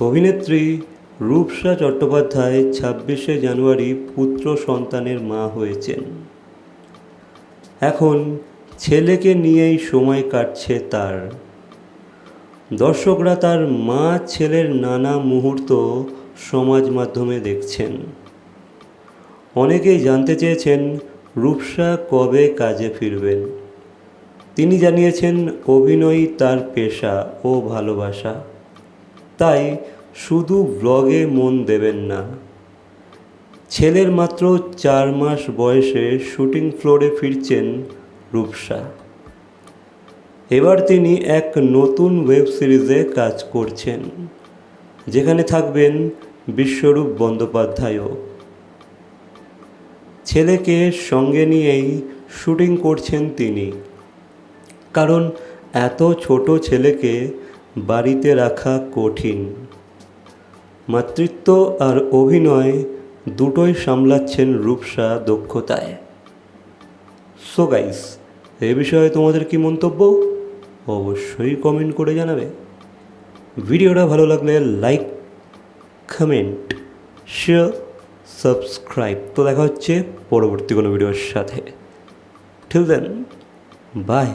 অভিনেত্রী রূপসা চট্টোপাধ্যায় ছাব্বিশে জানুয়ারি পুত্র সন্তানের মা হয়েছেন। এখন ছেলেকে নিয়েই সময় কাটছে তার। দর্শকরা তার মা ছেলের নানা মুহূর্ত সমাজ মাধ্যমে দেখছেন। অনেকেই জানতে চেয়েছেন রূপসা কবে কাজে ফিরবেন। তিনি জানিয়েছেন, অভিনয় তার পেশা ও ভালোবাসা। তাই শুধু ব্লগে মন দেবেন না। ছেলের মাত্র চার মাস বয়সে শুটিং ফ্লোরে ফিরছেন রূপসা। এবার তিনি এক নতুন ওয়েব সিরিজে কাজ করছেন, যেখানে থাকবেন বিশ্বরূপ বন্দ্যোপাধ্যায়ও। ছেলেকে সঙ্গে নিয়েই শুটিং করছেন তিনি, কারণ এত ছোট ছেলেকে বাড়িতে রাখা কঠিন। মাতৃত্ব আর অভিনয় দুটোই সামলাচ্ছেন রূপসা দক্ষতায়। সো গাইস এ বিষয়ে তোমাদের কি মন্তব্য? অবশ্যই কমেন্ট করে জানাবে। ভিডিওটা ভালো লাগলে লাইক কমেন্ট শেয়ার সাবস্ক্রাইব তো দেখা হচ্ছে পরবর্তী কোনো ভিডিওর সাথে। ঠিক দেন বাই